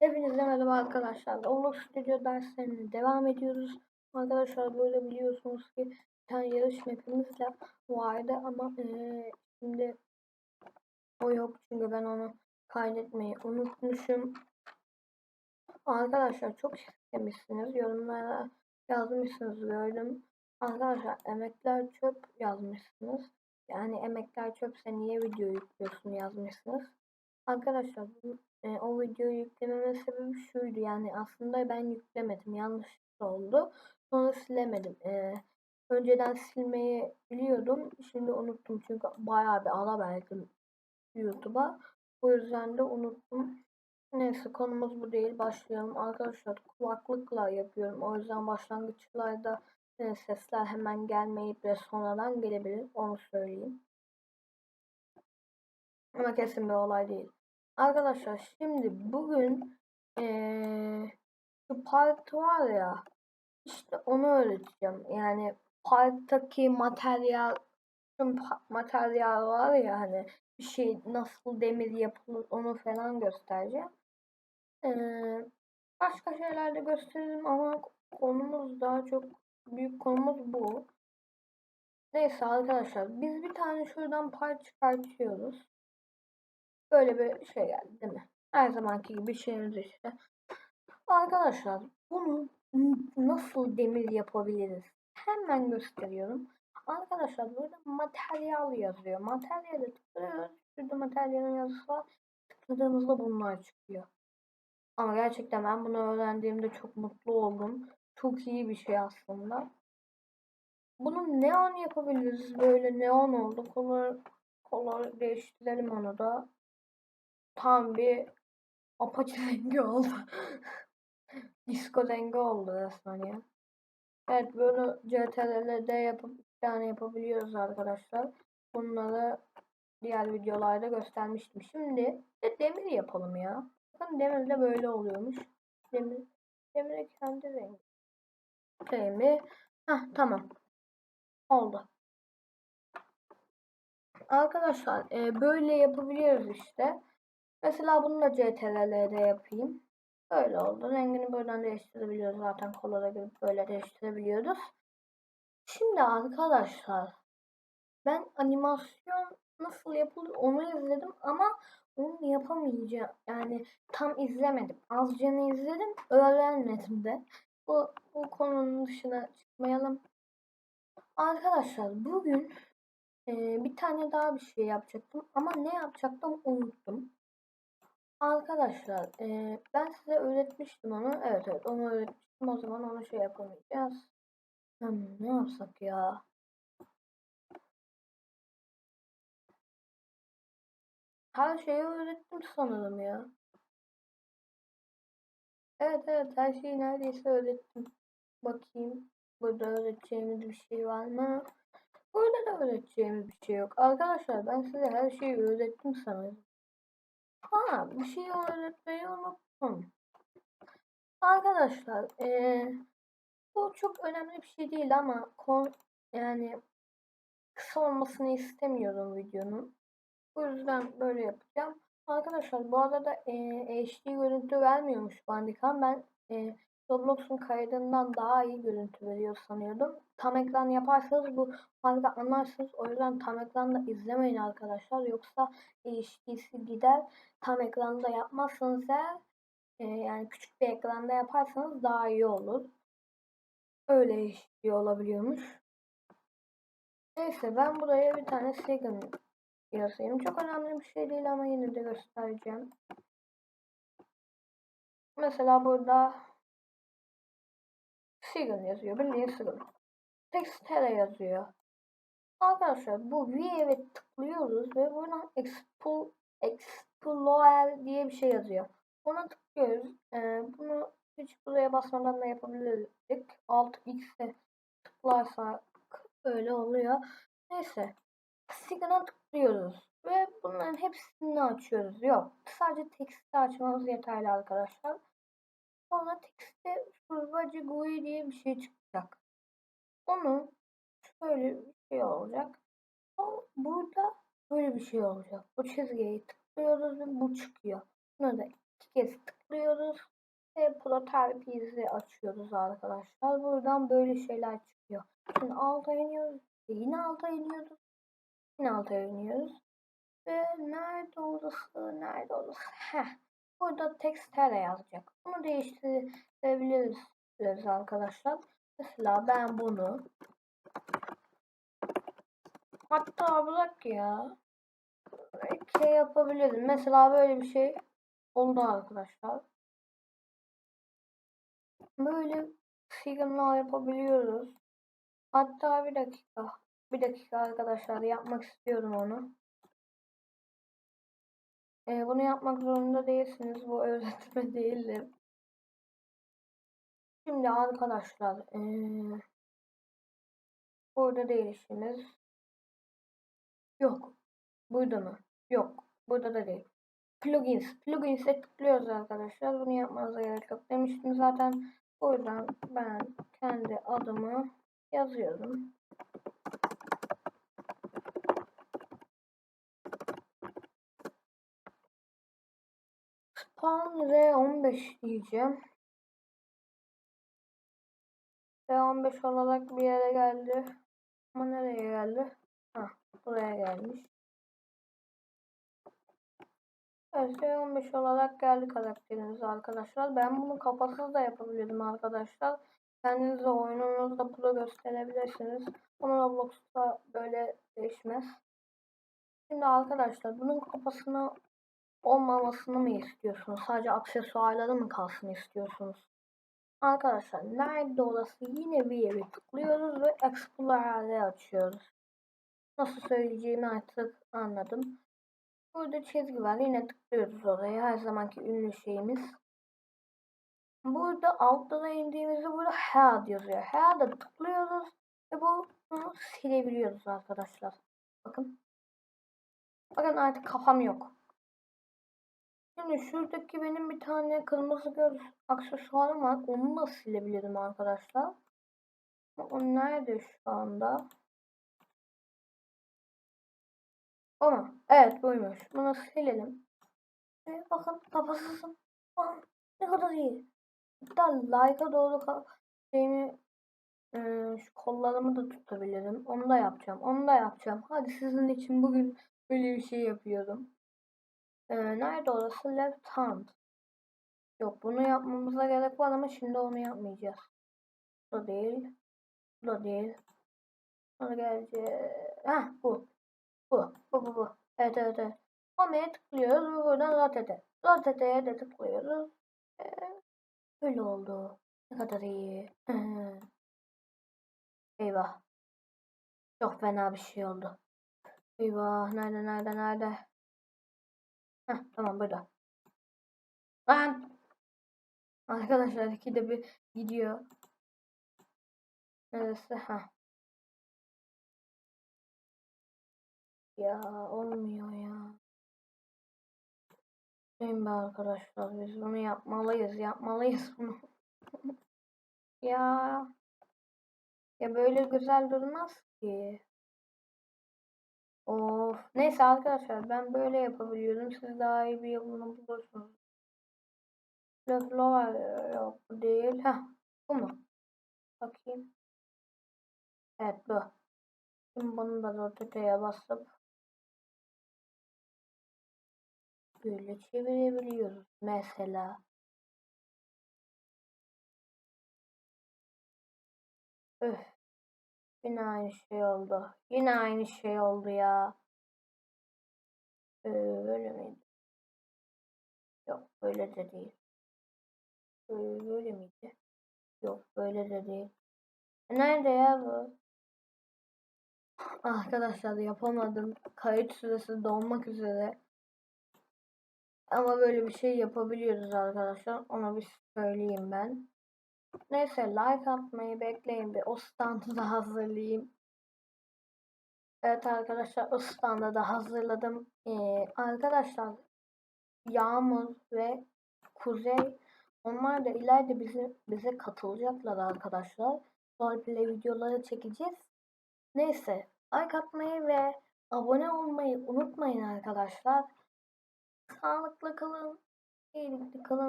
Hepinize merhaba arkadaşlar. Roblox Studio derslerine devam ediyoruz. Arkadaşlar böyle biliyorsunuz ki bir tane yarış map'imiz de vardı ama eee, şimdi o yok çünkü ben onu kaydetmeyi unutmuşum. Arkadaşlar çok istemişsiniz. Yorumlara yazmışsınız gördüm. Arkadaşlar emekler çöp yazmışsınız. Yani emekler çöpse niye video yüklüyorsun yazmışsınız. Arkadaşlar e, o videoyu yüklememin sebebi şuydu yani aslında ben yüklemedim yanlışlıkla oldu. Sonra silemedim. E, önceden silmeyi biliyordum şimdi unuttum çünkü bayağı bir ara verdim YouTube'a. O yüzden de unuttum. Neyse konumuz bu değil başlayalım. Arkadaşlar kulaklıkla yapıyorum. O yüzden başlangıçlarda e, sesler hemen gelmeyip de sonradan gelebilir onu söyleyeyim. Ama kesin bir olay değil. Arkadaşlar şimdi bugün eee şu park var ya işte onu öğreteceğim. Yani parktaki materyal materyal var ya hani bir şey nasıl demir yapılır onu falan göstereceğim. Eee, başka şeyler de gösteririm ama konumuz daha çok büyük konumuz bu. Neyse arkadaşlar biz bir tane şuradan pay çıkartıyoruz. Böyle bir şey geldi değil mi? Her zamanki gibi şeyimiz işte. Arkadaşlar bunu nasıl demir yapabiliriz? Hemen gösteriyorum. Arkadaşlar burada materyal yazıyor. Materyale tıklıyoruz. Şurada materyalin yazısı var. Tıkladığımızda bunlar çıkıyor. Ama gerçekten ben bunu öğrendiğimde çok mutlu oldum. Çok iyi bir şey aslında. Bunu neon yapabiliriz. Böyle neon oldu. Color, color değiştirelim onu da tam bir apaçı rengi oldu. Disco rengi oldu resmen ya. Evet bunu CTRL'de yapıp tane yapabiliyoruz arkadaşlar. Bunları diğer videolarda göstermiştim. Şimdi de demir yapalım ya. Bakın demir de böyle oluyormuş. Demir, demir kendi rengi. Demir. Heh tamam. Oldu. Arkadaşlar e, böyle yapabiliyoruz işte. Mesela bunu da CTRL'de yapayım. Böyle oldu. Rengini buradan değiştirebiliyoruz. Zaten kolada girip böyle değiştirebiliyoruz. Şimdi arkadaşlar ben animasyon nasıl yapılır onu izledim ama onu yapamayacağım. Yani tam izlemedim. Azıcını izledim. Öğrenmedim de. Bu, bu konunun dışına çıkmayalım. Arkadaşlar bugün e, bir tane daha bir şey yapacaktım. Ama ne yapacaktım unuttum. Arkadaşlar e, ben size öğretmiştim onu. Evet evet onu öğretmiştim. O zaman onu şey yapamayacağız. Hmm, ne yapsak ya? Her şeyi öğrettim sanırım ya. Evet evet her şeyi neredeyse öğrettim. Bakayım. Burada öğreteceğimiz bir şey var mı? Burada da öğreteceğimiz bir şey yok. Arkadaşlar ben size her şeyi öğrettim sanırım. Ha bir şey öğretmeyi unuttum. Arkadaşlar ee, bu çok önemli bir şey değil ama kon, yani kısa olmasını istemiyorum videonun. Bu yüzden böyle yapacağım. Arkadaşlar bu arada e, HD görüntü vermiyormuş Bandicam. Ben e, Roblox'un kaydından daha iyi görüntü veriyor sanıyordum. Tam ekran yaparsanız bu farkı anlarsınız. O yüzden tam ekranda izlemeyin arkadaşlar. Yoksa HD'si gider. Tam ekranda yapmazsanız eğer e, yani küçük bir ekranda yaparsanız daha iyi olur. Öyle HD olabiliyormuş. Neyse ben buraya bir tane Sigan yazayım. Çok önemli bir şey değil ama yine de göstereceğim. Mesela burada Sigan yazıyor. Bildiğin Sigan. Textere yazıyor. Arkadaşlar bu View'e tıklıyoruz ve buradan Expo, diye bir şey yazıyor. Ona tıklıyoruz. Ee, bunu hiç buraya basmadan da yapabilirdik. Alt X'e tıklarsak öyle oluyor. Neyse. Sigan'a tıklıyoruz. Ve bunların hepsini açıyoruz. Yok. Sadece teksti açmamız yeterli arkadaşlar. Sonra tekste Furbacı GUI diye bir şey çıkacak. Onu şöyle bir şey olacak. O, burada böyle bir şey olacak. Bu çizgiyi tıklıyoruz ve bu çıkıyor. Buna da iki kez tıklıyoruz. ve Proterpiz'i açıyoruz arkadaşlar. Buradan böyle şeyler çıkıyor. Şimdi alta iniyoruz. Yine alta iniyoruz. Yine alta iniyoruz. Ve nerede orası? Nerede orası? Heh. Burada textere yazacak. Bunu değiştirebiliriz arkadaşlar. Mesela ben bunu hatta bırak ya şey yapabilirim. Mesela böyle bir şey oldu arkadaşlar. Böyle signal yapabiliyoruz. Hatta bir dakika. Bir dakika arkadaşlar yapmak istiyorum onu. Ee, bunu yapmak zorunda değilsiniz. Bu öğretme değildir. Şimdi arkadaşlar ee, burada değişimiz yok. Burada mı? Yok. Burada da değil. Plugins. Plugins'e tıklıyoruz arkadaşlar. Bunu yapmanıza gerek yok demiştim zaten. O yüzden ben kendi adımı yazıyorum. Spawn R15 diyeceğim. R15 olarak bir yere geldi. Ama nereye geldi? Ha, buraya gelmiş. Evet, 15 olarak geldi karakterimiz arkadaşlar. Ben bunu kafasız da yapabilirim arkadaşlar. Kendiniz de oyununuzda pro gösterebilirsiniz. Ama Roblox'ta böyle değişmez. Şimdi arkadaşlar bunun kafasını olmamasını mı istiyorsunuz? Sadece aksesuarları mı kalsın istiyorsunuz? Arkadaşlar nerede olası yine bir yere tıklıyoruz ve Explorer'ı açıyoruz. Nasıl söyleyeceğimi artık anladım. Burada çizgi var. Yine tıklıyoruz oraya. Her zamanki ünlü şeyimiz. Burada altta da indiğimizde burada Head yazıyor. Head'a tıklıyoruz ve bunu silebiliyoruz arkadaşlar. Bakın. Bakın artık kafam yok. Şimdi şuradaki benim bir tane kırmızı göz aksesuarım var. Onu da silebilirim arkadaşlar. O nerede şu anda? Ama evet buymuş. Bunu silelim. Ve bakın kafasızım. Aa, ne kadar iyi. Hatta like'a doğru şeyimi e, şu kollarımı da tutabilirim. Onu da yapacağım. Onu da yapacağım. Hadi sizin için bugün böyle bir şey yapıyorum. E, nerede orası? Left hand. Yok bunu yapmamıza gerek var ama şimdi onu yapmayacağız. Bu da değil. Bu da değil. Sonra gelecek. Heh bu. Bu. Bu bu bu. Evet evet evet. Home'ye tıklıyoruz ve buradan rotete. Rotete'ye de tıklıyoruz. Ee, böyle oldu. Ne kadar iyi. Eyvah. Çok fena bir şey oldu. Eyvah. Nerede nerede nerede? Heh, tamam burada. Lan. Arkadaşlar ikide bir gidiyor. Neresi? Ha. Ya olmuyor ya. Değil be arkadaşlar biz bunu yapmalıyız yapmalıyız bunu. ya. Ya böyle güzel durmaz ki. Of. Neyse arkadaşlar ben böyle yapabiliyorum. Siz daha iyi bir yolunu bulursunuz. Lafla yok bu değil. Heh. Bu mu? Bakayım. Evet bu. Şimdi bunu da rototeye basıp böyle çevirebiliyoruz mesela. Öf. Yine aynı şey oldu. Yine aynı şey oldu ya. Ee, böyle miydi? Yok böyle de değil. Böyle, böyle miydi? Yok böyle de değil. Nerede ya bu? Arkadaşlar yapamadım. Kayıt süresi dolmak üzere. Ama böyle bir şey yapabiliyoruz arkadaşlar. Ona bir söyleyeyim ben. Neyse like atmayı bekleyin bir. O standı da hazırlayayım. Evet arkadaşlar o standı da hazırladım. Ee, arkadaşlar Yağmur ve Kuzey onlar da ileride bize, bize katılacaklar arkadaşlar. Roleplay videoları çekeceğiz. Neyse like atmayı ve abone olmayı unutmayın arkadaşlar. Sağlıklı kalın. İyilikli kalın.